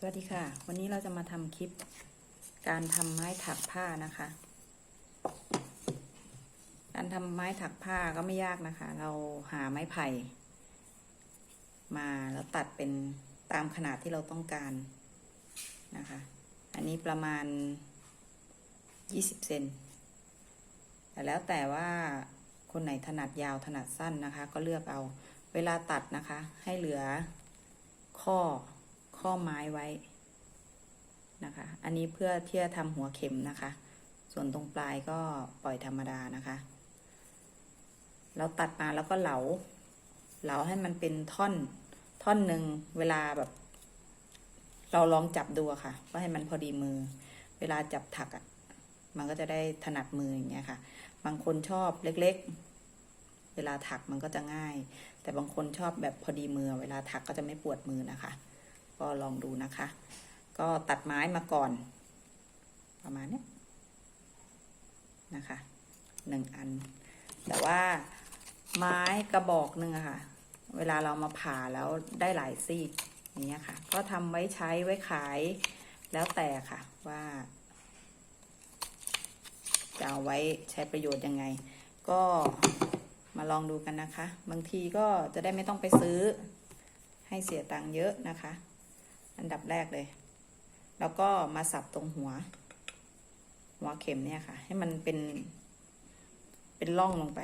สวัสดีค่ะ วันนี้เราจะมาทำคลิป การทำไม้ถักผ้านะคะ การทำไม้ถักผ้าก็ไม่ยากนะคะ เราหาไม้ไผ่ มาแล้วตัดเป็นตามขนาดที่เราต้องการนะคะ อันนี้ประมาณ 20 เซนแต่แล้วแต่ว่าคนไหนถนัดยาวถนัดสั้นนะคะ ก็เลือกเอาเวลาตัดนะคะ ให้เหลือข้อ ข้อไม้ไว้นะคะ อันนี้เพื่อที่จะทำหัวเข็มนะคะ ส่วนตรงปลายก็ปล่อยธรรมดานะคะ เราตัดมาแล้วก็เหลา เหลาให้มันเป็นท่อน ท่อนหนึ่งเวลาแบบ เราลองจับดูค่ะ ว่าให้มันพอดีมือ เวลาจับถักอะมันก็จะได้ถนัดมืออย่างเงี้ยค่ะ บางคนชอบเล็กๆ เวลาถักมันก็จะง่าย แต่บางคนชอบแบบพอดีมือ เวลาถักก็จะไม่ปวดมือนะคะ ก็ลองดูนะคะ ก็ตัดไม้มาก่อน ประมาณนี้นะคะหนึ่งอัน แต่ว่าไม้กระบอกหนึ่งอะค่ะ เวลาเรามาผ่าแล้วได้หลายซีกอย่างเงี้ยค่ะ ก็ทำไว้ใช้ไว้ขายแล้วแต่ค่ะว่าจะเอาไว้ใช้ประโยชน์ยังไง ก็มาลองดูกันนะคะ บางทีก็จะได้ไม่ต้องไปซื้อให้เสียตังค์เยอะนะคะ อันดับแรกเลย แล้วก็มาสับตรงหัว หัวเข็มเนี่ยค่ะ ให้มันเป็น เป็นร่องลงไป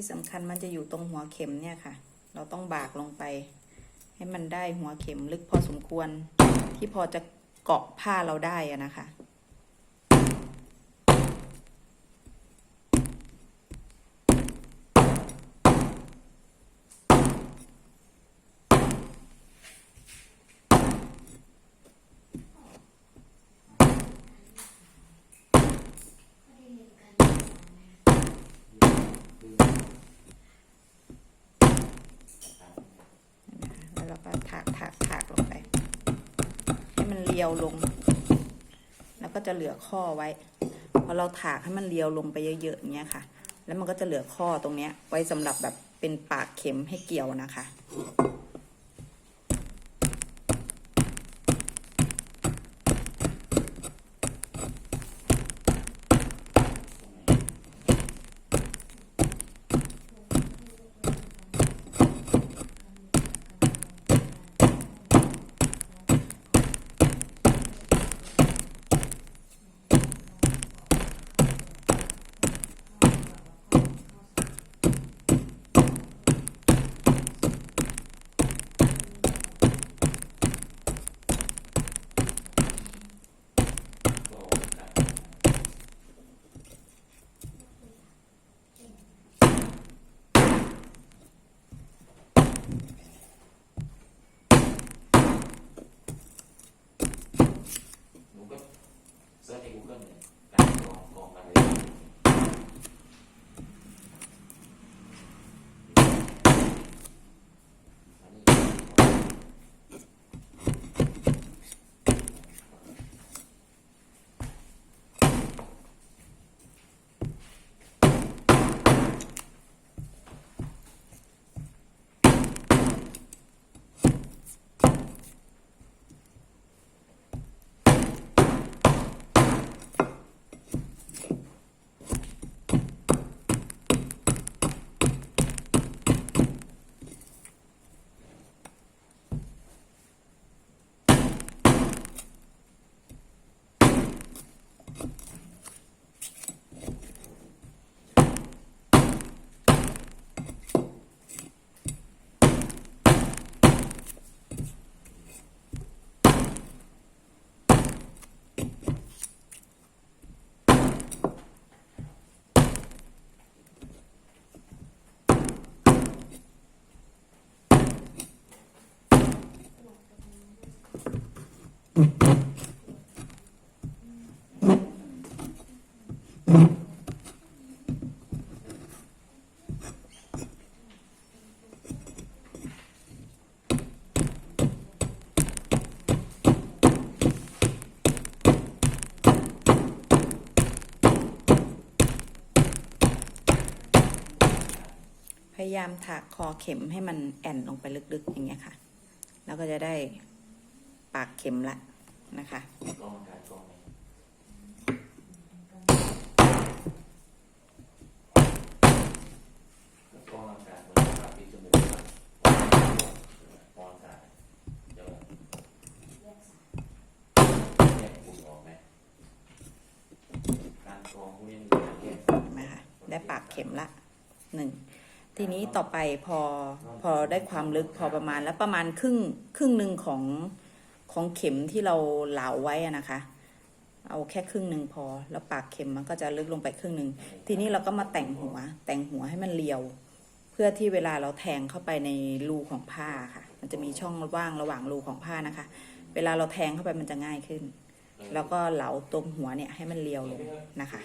ที่สำคัญมันจะอยู่ตรงหัวเข็มเนี่ยค่ะ เราต้องบากลงไป ให้มันได้หัวเข็มลึกพอสมควร ที่พอจะเกาะผ้าเราได้อะนะคะ แล้วก็ถากถากถากลงไป ให้มันเรียวลง แล้วก็จะเหลือข้อไว้ พอเราถากให้มันเรียวลงไปเยอะๆอย่างเงี้ยค่ะ แล้วมันก็จะเหลือข้อตรงเนี้ย ไว้สำหรับแบบเป็นปากเข็มให้เกี่ยวนะคะ พยายามถักคอเข็มให้มันแอนลงไปลึกๆอย่างเงี้ยค่ะ แล้วก็จะได้ปากเข็มละนะคะ กล้องอากาศกล้องไหมแล้วกล้องอากาศมันจะปรับที่จมูกครับกล้องอากาศเดี๋ยวแยกฝุ่นออกไหมการกรองพวก นี้มันจะคะได้ปากเข็มละหนึ่งทีนี้ต่อไปพอพอได้ความลึกพอประมาณแล้วประมาณครึ่งครึ่งหนึ่งของของเข็มที่เราเหลาไว้นะคะ เอาแค่ครึ่งหนึ่งพอ แล้วปากเข็มมันก็จะลึกลงไปครึ่งหนึ่งทีนี้เราก็มาแต่งหัว แต่งหัวให้มันเรียว เพื่อที่เวลาเราแทงเข้าไปในรูของผ้าค่ะ มันจะมีช่องว่างระหว่างรูของผ้านะคะ เวลาเราแทงเข้าไปมันจะง่ายขึ้น แล้วก็เหลาตรงหัวเนี่ยให้มันเรียวลงนะคะ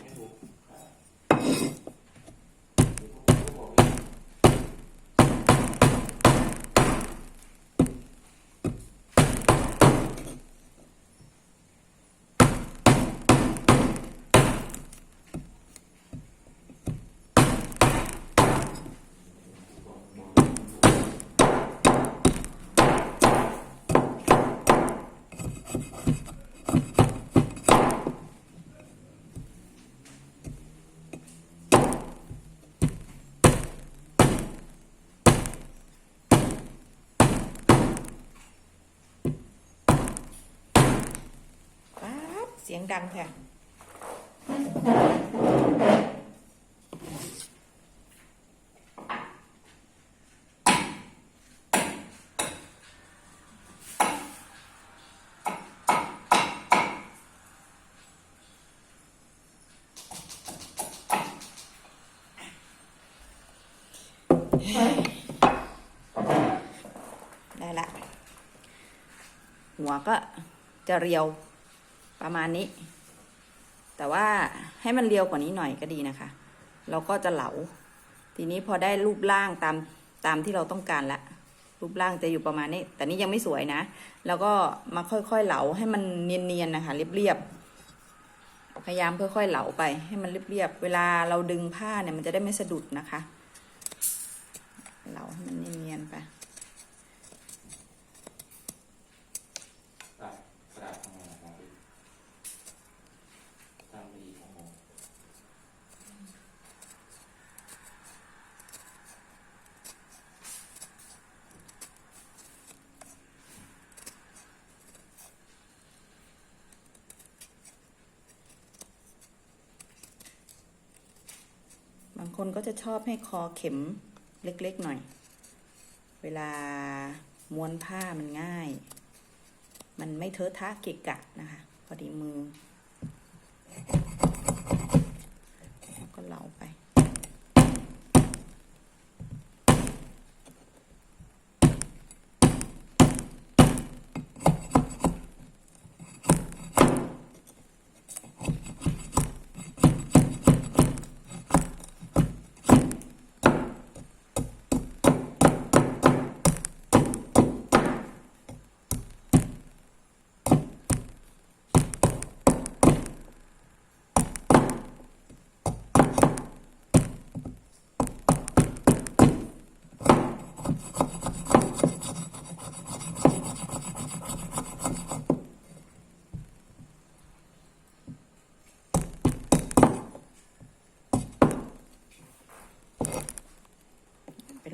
ป๊าบ เสียงดังค่ะได้ละ หัวก็จะเรียว ประมาณนี้ แต่ว่าให้มันเรียวกว่านี้หน่อยก็ดีนะคะ เราก็จะเหลา ทีนี้พอได้รูปร่างตามตามที่เราต้องการละรูปร่างจะอยู่ประมาณนี้ แต่นี่ยังไม่สวยนะ แล้วก็มาค่อยๆเหลาให้มันเนียนๆนะคะ เรียบๆ พยายามค่อยๆเหลาไป ให้มันเรียบๆ เวลาเราดึงผ้าเนี่ยมันจะได้ไม่สะดุดนะคะ เหลาให้มันเนียนๆไป ตัดกระดาษทำงานของพี่ทำไม่ดีของผม บาง คนก็จะชอบให้คอเข็มเล็กๆหน่อย เวลาม้วนผ้ามันง่าย มันไม่เทอะทะเกะกะนะคะ พอดีมือ ก็เหลาไป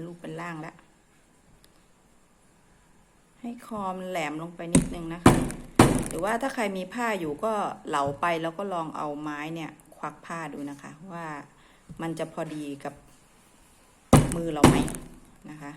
เป็นรูปเป็นร่างแล้ว ให้คอมนแหลมลงไปนิดนึงนะคะ หรือว่าถ้าใครมีผ้าอยู่ก็เหลาไปแล้วก็ลองเอาไม้เนี่ย ควักผ้าดูนะคะ ว่ามันจะพอดีกับมือเราไหมนะคะ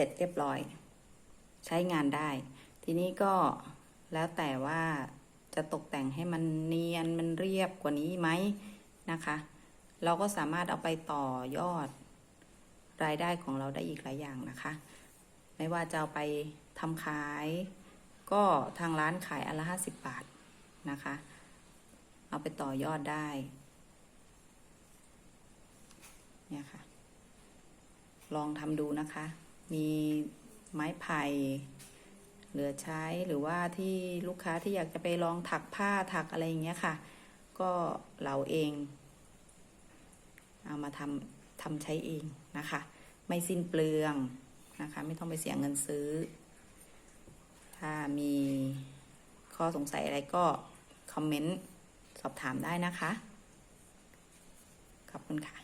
ร็จเรียบร้อย ใช้งานได้ ทีนี้ก็แล้วแต่ว่าจะตกแต่งให้มันเนียนมันเรียบกว่านี้ไหมนะคะ เราก็สามารถเอาไปต่อยอด รายได้ของเราได้อีกหลายอย่างนะคะ ไม่ว่าจะเอาไปทำขาย ก็ทางร้านขายอันละห้าสิบบาทนะคะ เอาไปต่อยอดได้เนี่ยค่ะ ลองทำดูนะคะ มีไม้ไผ่เหลือใช้หรือว่าที่ลูกค้าที่อยากจะไปลองถักผ้าถักอะไรอย่างเงี้ยค่ะ ก็เราเอง เอามาทำทำใช้เองนะคะ ไม่สิ้นเปลืองนะคะ ไม่ต้องไปเสียเงินซื้อ ถ้ามีข้อสงสัยอะไรก็ คอมเมนต์ สอบถามได้นะคะ ขอบคุณค่ะ